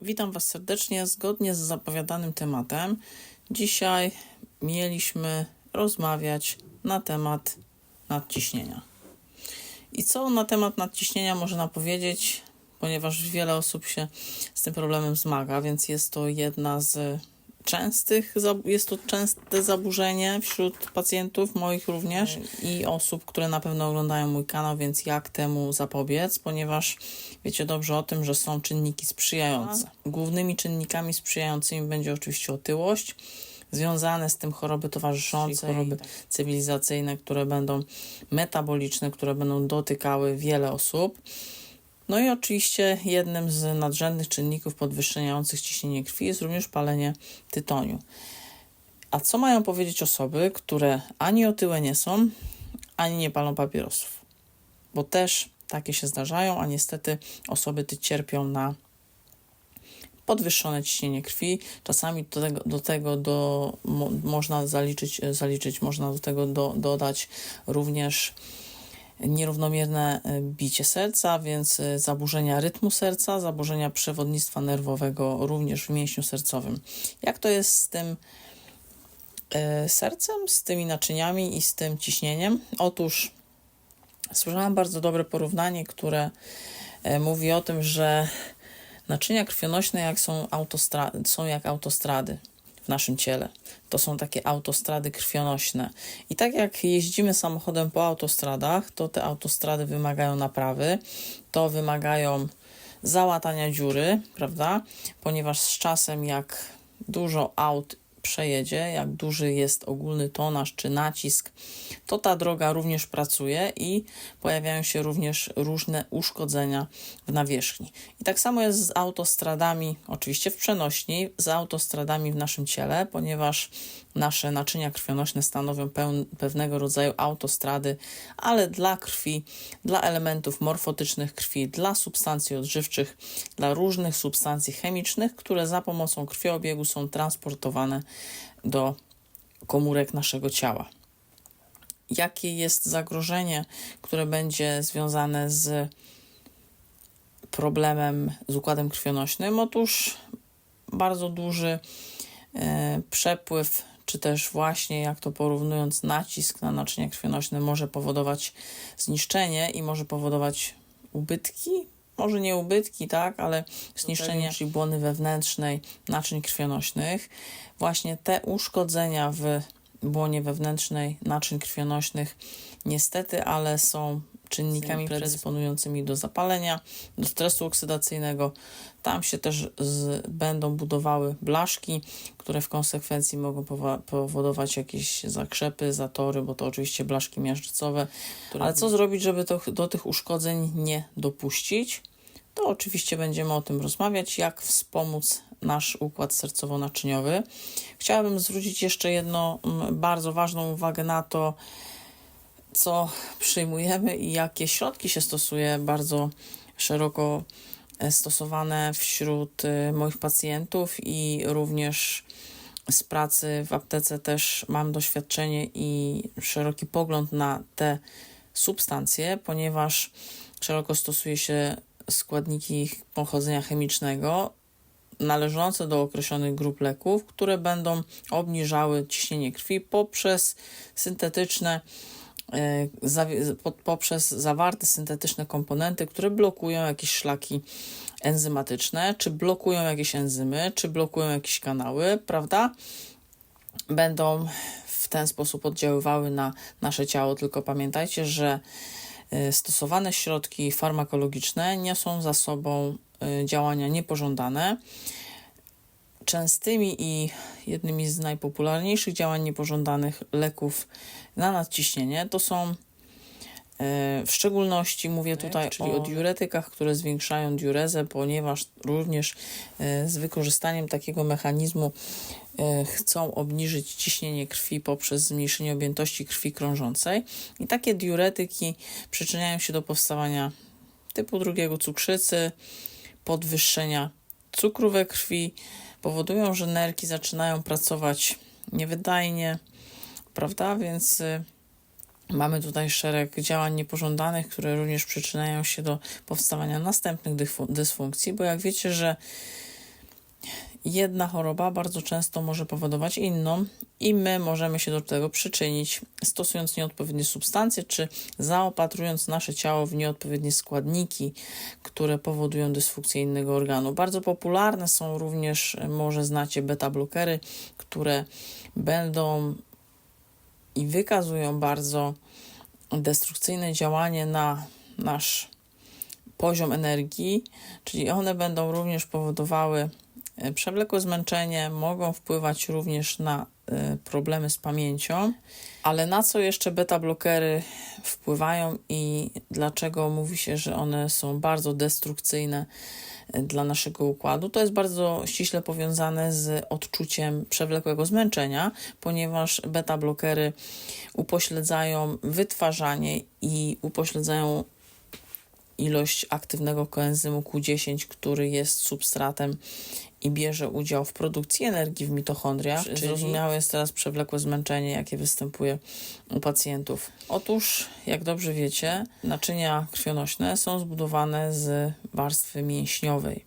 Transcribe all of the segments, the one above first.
Witam Was serdecznie. Zgodnie z zapowiadanym tematem, dzisiaj mieliśmy rozmawiać na temat nadciśnienia. I co na temat nadciśnienia można powiedzieć, ponieważ wiele osób się z tym problemem zmaga, więc jest to jedna z częstych, jest to częste zaburzenie wśród pacjentów, moich również i osób, które na pewno oglądają mój kanał, więc jak temu zapobiec, ponieważ wiecie dobrze o tym, że są czynniki sprzyjające. Głównymi czynnikami sprzyjającymi będzie oczywiście otyłość, związane z tym choroby towarzyszące, choroby cywilizacyjne, które będą metaboliczne, które będą dotykały wiele osób. No i oczywiście jednym z nadrzędnych czynników podwyższających ciśnienie krwi jest również palenie tytoniu. A co mają powiedzieć osoby, które ani otyłe nie są, ani nie palą papierosów? Bo też takie się zdarzają, a niestety osoby te cierpią na podwyższone ciśnienie krwi. Czasami do tego, do, tego do, mo, można zaliczyć, zaliczyć, można do tego do, dodać również nierównomierne e, bicie serca, więc e, zaburzenia rytmu serca, zaburzenia przewodnictwa nerwowego również w mięśniu sercowym. Jak to jest z tym e, sercem, z tymi naczyniami i z tym ciśnieniem? Otóż słyszałam bardzo dobre porównanie, które mówi o tym, że naczynia krwionośne jak są, autostra- są jak autostrady w naszym ciele. To są takie autostrady krwionośne. I tak jak jeździmy samochodem po autostradach, to te autostrady wymagają naprawy, to wymagają załatania dziury, prawda? Ponieważ z czasem, jak dużo aut przejedzie, jak duży jest ogólny tonaż czy nacisk, to ta droga również pracuje i pojawiają się również różne uszkodzenia w nawierzchni. I tak samo jest z autostradami, oczywiście w przenośni, z autostradami w naszym ciele, ponieważ nasze naczynia krwionośne stanowią pewnego rodzaju autostrady, ale dla krwi, dla elementów morfotycznych krwi, dla substancji odżywczych, dla różnych substancji chemicznych, które za pomocą krwiobiegu są transportowane do komórek naszego ciała. Jakie jest zagrożenie, które będzie związane z problemem z układem krwionośnym? Otóż bardzo duży e, przepływ czy też właśnie, jak to porównując, nacisk na naczynia krwionośne może powodować zniszczenie i może powodować ubytki, może nie ubytki, tak, ale zniszczenie czyli błony wewnętrznej naczyń krwionośnych. Właśnie te uszkodzenia w błonie wewnętrznej naczyń krwionośnych niestety, ale są czynnikami predysponującymi do zapalenia, do stresu oksydacyjnego. Tam się też z, będą budowały blaszki, które w konsekwencji mogą powodować jakieś zakrzepy, zatory, bo to oczywiście blaszki miażdżycowe. Ale co zrobić, żeby to, do tych uszkodzeń nie dopuścić? To oczywiście będziemy o tym rozmawiać, jak wspomóc nasz układ sercowo-naczyniowy. Chciałabym zwrócić jeszcze jedną bardzo ważną uwagę na to, co przyjmujemy i jakie środki się stosuje bardzo szeroko e, stosowane wśród e, moich pacjentów i również z pracy w aptece też mam doświadczenie i szeroki pogląd na te substancje, ponieważ szeroko stosuje się składniki pochodzenia chemicznego należące do określonych grup leków, które będą obniżały ciśnienie krwi poprzez syntetyczne poprzez zawarte syntetyczne komponenty, które blokują jakieś szlaki enzymatyczne, czy blokują jakieś enzymy, czy blokują jakieś kanały, prawda? Będą w ten sposób oddziaływały na nasze ciało. Tylko pamiętajcie, że e, stosowane środki farmakologiczne niosą za sobą e, działania niepożądane częstymi i jednymi z najpopularniejszych działań niepożądanych leków na nadciśnienie to są e, w szczególności mówię tutaj czyli o diuretykach, które zwiększają diurezę, ponieważ również e, z wykorzystaniem takiego mechanizmu e, chcą obniżyć ciśnienie krwi poprzez zmniejszenie objętości krwi krążącej. I takie diuretyki przyczyniają się do powstawania typu drugiego cukrzycy, podwyższenia cukru we krwi, powodują, że nerki zaczynają pracować niewydajnie, prawda? Więc y, mamy tutaj szereg działań niepożądanych, które również przyczyniają się do powstawania następnych dysfunkcji, bo jak wiecie, że jedna choroba bardzo często może powodować inną i my możemy się do tego przyczynić, stosując nieodpowiednie substancje czy zaopatrując nasze ciało w nieodpowiednie składniki, które powodują dysfunkcję innego organu. Bardzo popularne są również, może znacie, beta-blokery, które będą i wykazują bardzo destrukcyjne działanie na nasz poziom energii, czyli one będą również powodowały e, przewlekłe zmęczenie, mogą wpływać również na e, problemy z pamięcią, ale na co jeszcze beta-blokery wpływają i dlaczego mówi się, że one są bardzo destrukcyjne e, dla naszego układu? To jest bardzo ściśle powiązane z odczuciem przewlekłego zmęczenia, ponieważ beta-blokery upośledzają wytwarzanie i upośledzają ilość aktywnego koenzymu Q10, który jest substratem i bierze udział w produkcji energii w mitochondriach. Czyli zrozumiałe jest teraz przewlekłe zmęczenie, jakie występuje u pacjentów. Otóż, jak dobrze wiecie, naczynia krwionośne są zbudowane z warstwy mięśniowej.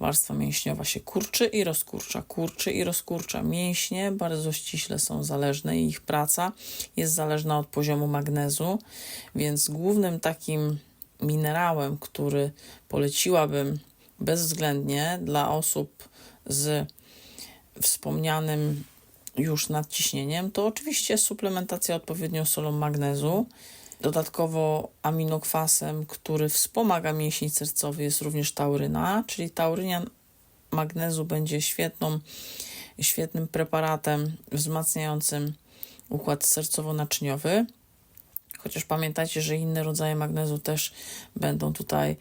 Warstwa mięśniowa się kurczy i rozkurcza, kurczy i rozkurcza. Mięśnie bardzo ściśle są zależne i ich praca jest zależna od poziomu magnezu, więc głównym takim minerałem, który poleciłabym bezwzględnie dla osób z wspomnianym już nadciśnieniem, to oczywiście suplementacja odpowiednią solą magnezu. Dodatkowo aminokwasem, który wspomaga mięsień sercowy jest również tauryna, czyli taurynia magnezu będzie świetną, świetnym preparatem wzmacniającym układ sercowo-naczyniowy. Chociaż pamiętajcie, że inne rodzaje magnezu też będą tutaj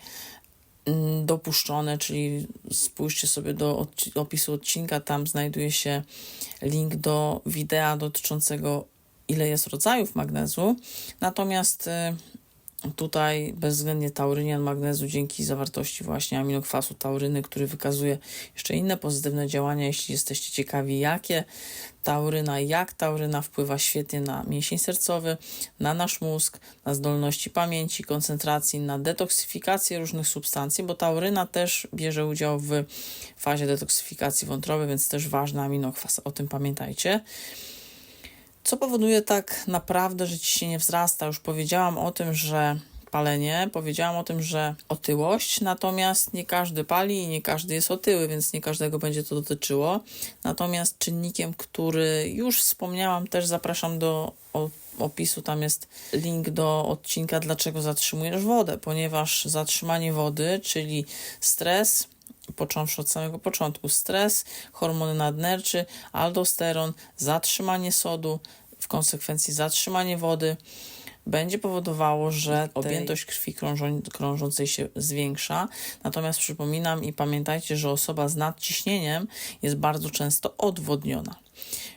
mm, dopuszczone, czyli spójrzcie sobie do opisu odcinka, tam znajduje się link do wideo dotyczącego ile jest rodzajów magnezu. Natomiast y, Tutaj bezwzględnie taurynian magnezu dzięki zawartości właśnie aminokwasu tauryny, który wykazuje jeszcze inne pozytywne działania, jeśli jesteście ciekawi jakie tauryna, jak tauryna wpływa świetnie na mięsień sercowy, na nasz mózg, na zdolności pamięci, koncentracji, na detoksyfikację różnych substancji, bo tauryna też bierze udział w fazie detoksyfikacji wątroby, więc też ważny aminokwas, o tym pamiętajcie. Co powoduje tak naprawdę, że ciśnienie wzrasta? Już powiedziałam o tym, że palenie, powiedziałam o tym, że otyłość, natomiast nie każdy pali i nie każdy jest otyły, więc nie każdego będzie to dotyczyło. Natomiast czynnikiem, który już wspomniałam, też zapraszam do opisu, tam jest link do odcinka Dlaczego zatrzymujesz wodę, ponieważ zatrzymanie wody, czyli stres, począwszy od samego początku. Stres, hormony nadnerczy, aldosteron, zatrzymanie sodu, w konsekwencji zatrzymanie wody będzie powodowało, że objętość krwi krążą, krążącej się zwiększa. Natomiast przypominam i pamiętajcie, że osoba z nadciśnieniem jest bardzo często odwodniona.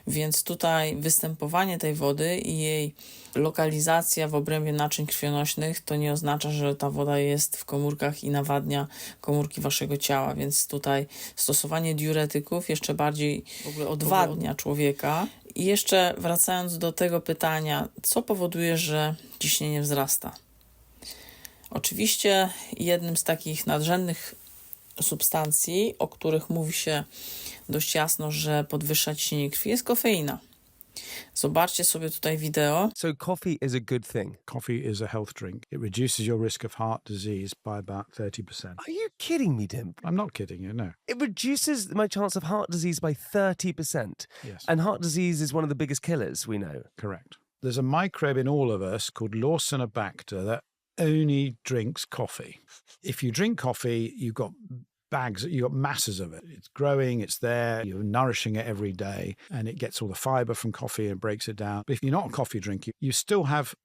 Więc tutaj występowanie tej wody i jej lokalizacja w obrębie naczyń krwionośnych to nie oznacza, że ta woda jest w komórkach i nawadnia komórki waszego ciała, więc tutaj stosowanie diuretyków jeszcze bardziej odwadnia człowieka. I jeszcze wracając do tego pytania, co powoduje, że ciśnienie wzrasta? Oczywiście jednym z takich nadrzędnych substancji, o których mówi się dość jasno, że podwyższa ciśnienie krwi, jest kofeina. Zobaczcie sobie tutaj wideo. So coffee is a good thing. Coffee is a health drink. It reduces your risk of heart disease by about 30%. Are you kidding me, Tim? I'm not kidding you, no. It reduces my chance of heart disease by 30%. Yes. And heart disease is one of the biggest killers we know. Correct. There's a microbe in all of us called Lawsonobacter that only drinks coffee. If you drink coffee, you've got bags, you've got masses of it. It's growing, it's there, you're nourishing it every day, and it gets all the fiber from coffee and breaks it down. But if you're not a coffee drinker, you still have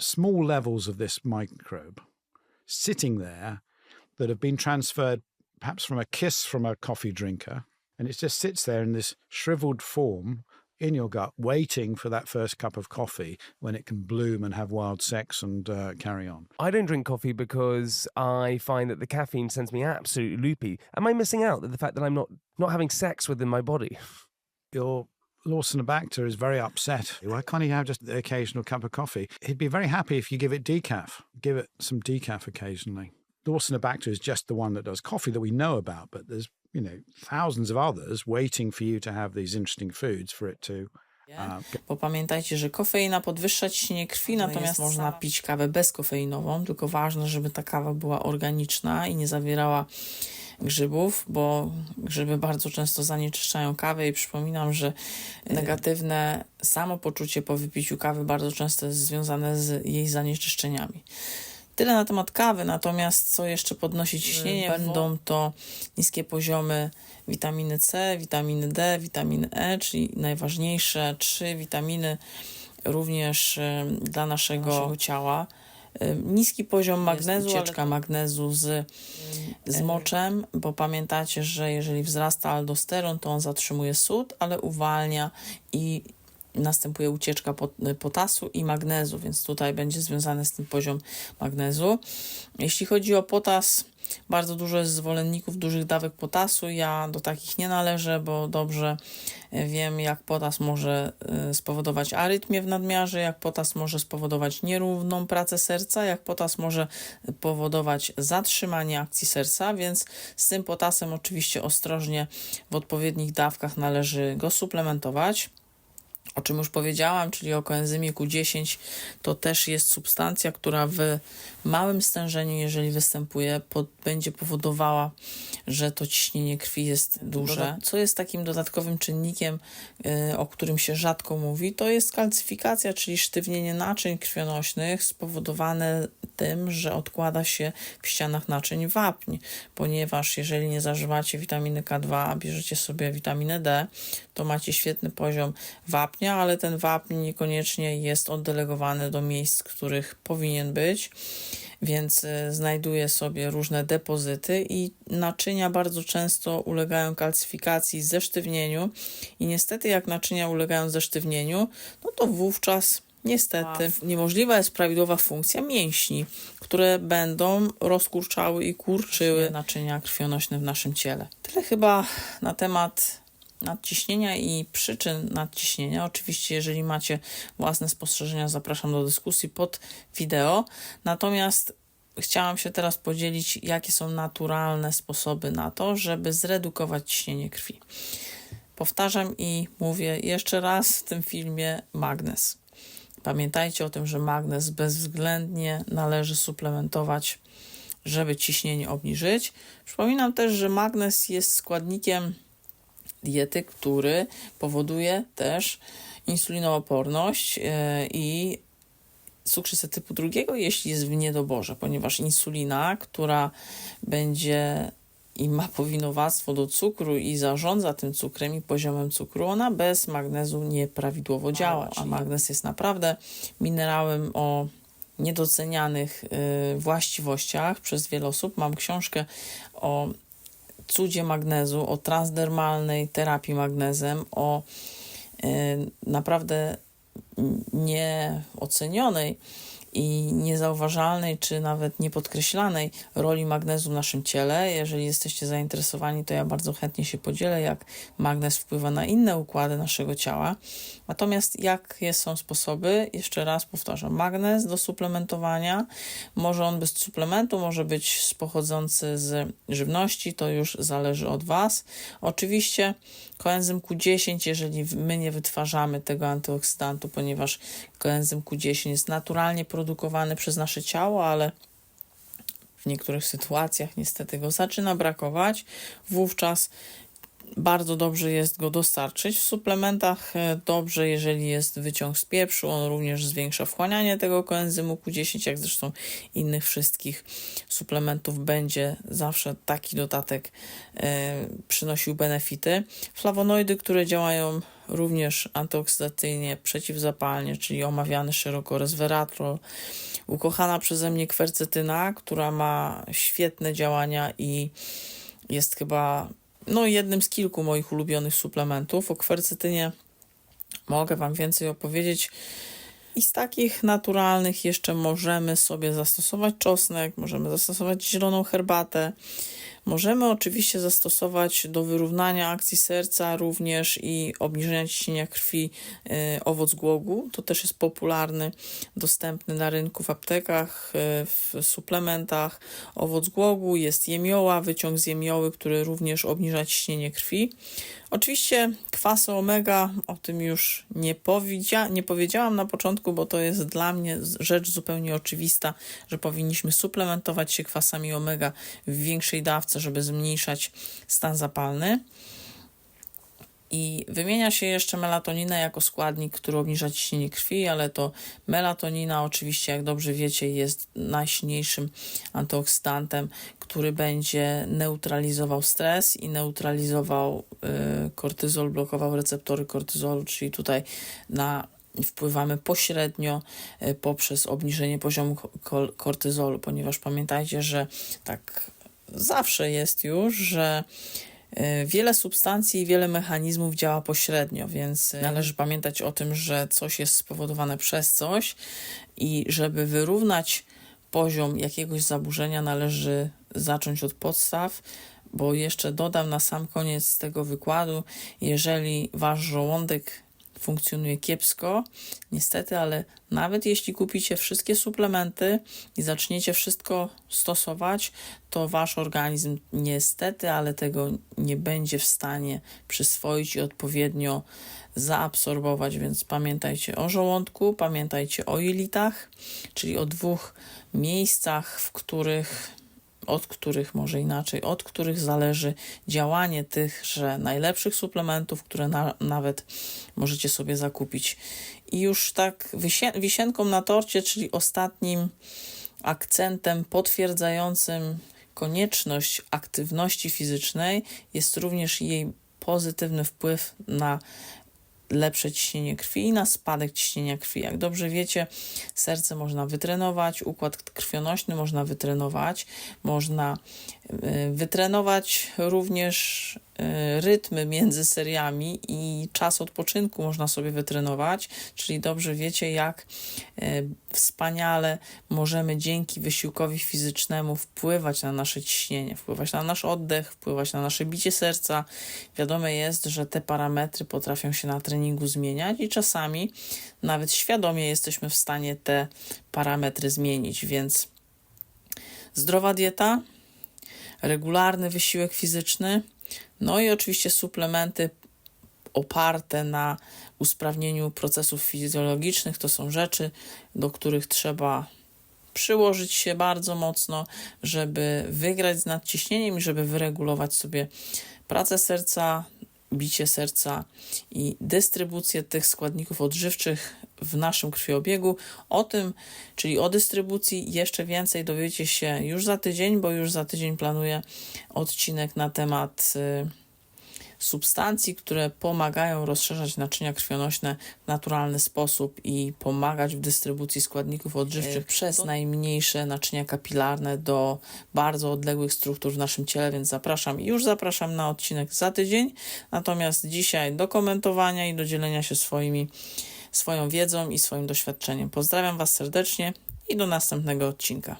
small levels of this microbe sitting there that have been transferred perhaps from a kiss from a coffee drinker. And it just sits there in this shriveled form in your gut, waiting for that first cup of coffee when it can bloom and have wild sex and uh, carry on. I don't drink coffee because I find that the caffeine sends me absolutely loopy. Am I missing out that the fact that I'm not not having sex within my body? Your Lawsonobacter is very upset. Why can't he have just the occasional cup of coffee? He'd be very happy if you give it decaf. Give it some decaf occasionally. Lawsonobacter is just the one that does coffee that we know about, but there's you know, thousands of others waiting for you to have these interesting foods for it to uh, Bo pamiętajcie, że kofeina podwyższa ciśnienie krwi, natomiast można pić kawę bezkofeinową, tylko ważne, żeby ta kawa była organiczna i nie zawierała grzybów, bo grzyby bardzo często zanieczyszczają kawę i przypominam, że negatywne samopoczucie po wypiciu kawy bardzo często jest związane z jej zanieczyszczeniami. Tyle na temat kawy, natomiast co jeszcze podnosi ciśnienie? Będą to niskie poziomy witaminy C, witaminy D, witaminy E, czyli najważniejsze trzy witaminy również e, dla naszego, naszego ciała. E, Niski poziom magnezu, ucieczka magnezu z, z moczem, bo pamiętacie, że jeżeli wzrasta aldosteron, to on zatrzymuje sód, ale uwalnia i następuje ucieczka pot- potasu i magnezu, więc tutaj będzie związany z tym poziom magnezu. Jeśli chodzi o potas, bardzo dużo jest zwolenników dużych dawek potasu. Ja do takich nie należę, bo dobrze e, wiem, jak potas może e, spowodować arytmię w nadmiarze, jak potas może spowodować nierówną pracę serca, jak potas może powodować zatrzymanie akcji serca, więc z tym potasem oczywiście ostrożnie w odpowiednich dawkach należy go suplementować o czym już powiedziałam, czyli o koenzymie Q10, to też jest substancja, która w małym stężeniu, jeżeli występuje, pod, będzie powodowała, że to ciśnienie krwi jest duże. Co jest takim dodatkowym czynnikiem, y, o którym się rzadko mówi, to jest kalcyfikacja, czyli sztywnienie naczyń krwionośnych spowodowane tym, że odkłada się w ścianach naczyń wapń, ponieważ jeżeli nie zażywacie witaminy K2, a bierzecie sobie witaminę D, to macie świetny poziom wapnia, ale ten wapń niekoniecznie jest oddelegowany do miejsc, których powinien być, więc y, znajduje sobie różne depozyty i naczynia bardzo często ulegają kalcyfikacji, zesztywnieniu i niestety jak naczynia ulegają zesztywnieniu, no to wówczas Niestety, niemożliwa jest prawidłowa funkcja mięśni, które będą rozkurczały i kurczyły naczynia krwionośne w naszym ciele. Tyle chyba na temat nadciśnienia i przyczyn nadciśnienia. Oczywiście, jeżeli macie własne spostrzeżenia, zapraszam do dyskusji pod wideo. Natomiast chciałam się teraz podzielić, jakie są naturalne sposoby na to, żeby zredukować ciśnienie krwi. Powtarzam i mówię jeszcze raz w tym filmie magnez. Pamiętajcie o tym, że magnez bezwzględnie należy suplementować, żeby ciśnienie obniżyć. Przypominam też, że magnez jest składnikiem diety, który powoduje też insulinooporność yy, i cukrzycę typu drugiego, jeśli jest w niedoborze, ponieważ insulina, która będzie i ma powinowactwo do cukru i zarządza tym cukrem i poziomem cukru, ona bez magnezu nieprawidłowo działa. A magnez jest naprawdę minerałem o niedocenianych y, właściwościach przez wiele osób. Mam książkę o cudzie magnezu, o transdermalnej terapii magnezem, o y, naprawdę nieocenionej i niezauważalnej, czy nawet niepodkreślanej roli magnezu w naszym ciele. Jeżeli jesteście zainteresowani, to ja bardzo chętnie się podzielę, jak magnez wpływa na inne układy naszego ciała. Natomiast jakie są sposoby? Jeszcze raz powtarzam, magnez do suplementowania. Może on być z suplementu, może być pochodzący z żywności, to już zależy od Was. Oczywiście koenzym Q10, jeżeli my nie wytwarzamy tego antyoksydantu, ponieważ koenzym Q10 jest naturalnie produkowany przez nasze ciało, ale w niektórych sytuacjach niestety go zaczyna brakować, wówczas bardzo dobrze jest go dostarczyć. W suplementach e, dobrze, jeżeli jest wyciąg z pieprzu, on również zwiększa wchłanianie tego koenzymu Q10, jak zresztą innych wszystkich suplementów będzie zawsze taki dodatek e, przynosił benefity. Flawonoidy, które działają również antyoksydacyjnie, przeciwzapalnie, czyli omawiany szeroko resveratrol, ukochana przeze mnie kwercetyna, która ma świetne działania i jest chyba no, jednym z kilku moich ulubionych suplementów. O kwercetynie mogę Wam więcej opowiedzieć I z takich naturalnych jeszcze możemy sobie zastosować czosnek, możemy zastosować zieloną herbatę. Możemy oczywiście zastosować do wyrównania akcji serca również i obniżenia ciśnienia krwi e, owoc głogu. To też jest popularny, dostępny na rynku w aptekach, e, w suplementach. Owoc głogu jest jemioła, wyciąg z jemioły, który również obniża ciśnienie krwi. Oczywiście kwasy omega, o tym już nie, powiedzia- nie powiedziałam na początku, bo to jest dla mnie rzecz zupełnie oczywista, że powinniśmy suplementować się kwasami omega w większej dawce, żeby zmniejszać stan zapalny. I wymienia się jeszcze melatoninę jako składnik, który obniża ciśnienie krwi, ale to melatonina oczywiście, jak dobrze wiecie, jest najsilniejszym antyoksydantem, który będzie neutralizował stres i neutralizował y, kortyzol, blokował receptory kortyzolu, czyli tutaj na wpływamy pośrednio y, poprzez obniżenie poziomu ko- kortyzolu, ponieważ pamiętajcie, że tak zawsze jest już, że y, wiele substancji i wiele mechanizmów działa pośrednio, więc y, należy pamiętać o tym, że coś jest spowodowane przez coś i żeby wyrównać poziom jakiegoś zaburzenia, należy zacząć od podstaw, bo jeszcze dodam na sam koniec tego wykładu, jeżeli wasz żołądek funkcjonuje kiepsko, niestety, ale nawet jeśli kupicie wszystkie suplementy i zaczniecie wszystko stosować, to wasz organizm niestety, ale tego nie będzie w stanie przyswoić i odpowiednio zaabsorbować, więc pamiętajcie o żołądku, pamiętajcie o jelitach, czyli o dwóch miejscach, w których od których może inaczej, od których zależy działanie tychże najlepszych suplementów, które na, nawet możecie sobie zakupić. I już tak wisie, wisienką na torcie, czyli ostatnim akcentem potwierdzającym konieczność aktywności fizycznej, jest również jej pozytywny wpływ na lepsze ciśnienie krwi i na spadek ciśnienia krwi. Jak dobrze wiecie, serce można wytrenować, układ krwionośny można wytrenować, można wytrenować również y, rytmy między seriami i czas odpoczynku można sobie wytrenować, czyli dobrze wiecie, jak y, wspaniale możemy dzięki wysiłkowi fizycznemu wpływać na nasze ciśnienie, wpływać na nasz oddech, wpływać na nasze bicie serca. Wiadome jest, że te parametry potrafią się na treningu zmieniać i czasami nawet świadomie jesteśmy w stanie te parametry zmienić, więc zdrowa dieta, regularny wysiłek fizyczny, no i oczywiście suplementy oparte na usprawnieniu procesów fizjologicznych. To są rzeczy, do których trzeba przyłożyć się bardzo mocno, żeby wygrać z nadciśnieniem i żeby wyregulować sobie pracę serca, bicie serca i dystrybucję tych składników odżywczych w naszym krwiobiegu. O tym, czyli o dystrybucji, jeszcze więcej dowiecie się już za tydzień, bo już za tydzień planuję odcinek na temat. y, substancji, które pomagają rozszerzać naczynia krwionośne w naturalny sposób i pomagać w dystrybucji składników odżywczych przez najmniejsze naczynia kapilarne do bardzo odległych struktur w naszym ciele, więc zapraszam, już zapraszam na odcinek za tydzień. Natomiast dzisiaj do komentowania i do dzielenia się swoimi, swoją wiedzą i swoim doświadczeniem. Pozdrawiam Was serdecznie i do następnego odcinka.